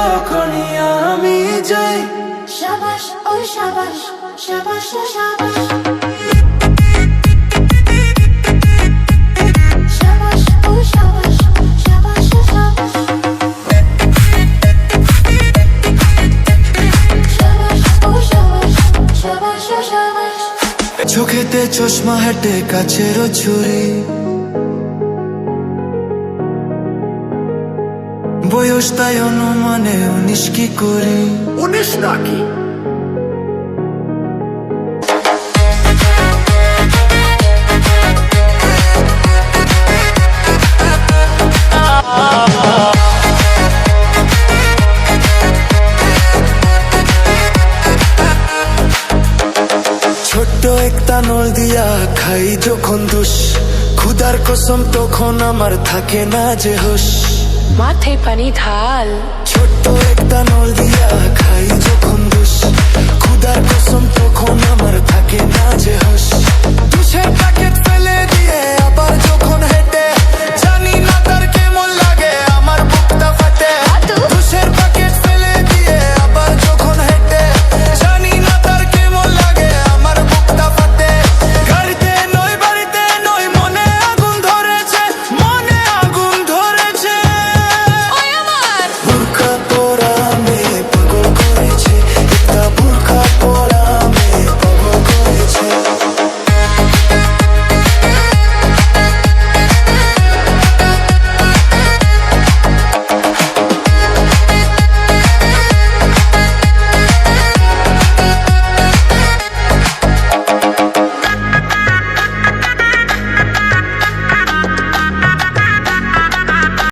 যখনই আমি যাই। সাবাস ও সাবাস সাবাস সাবাস। চোখেতে চশমা হেঁটে কাছেরও ছুরি। বয়স তাই অনুমানে উনিশ কি করি? উনিশ নাকি ছোট্ট একটা নল দিয়া খাই যখন দোষ। ক্ষুদার কসম তখন আমার থাকে না যে হোশ মাথায় পানি ঢাল ছোট্ট একটা নল দিয়া খাই যখন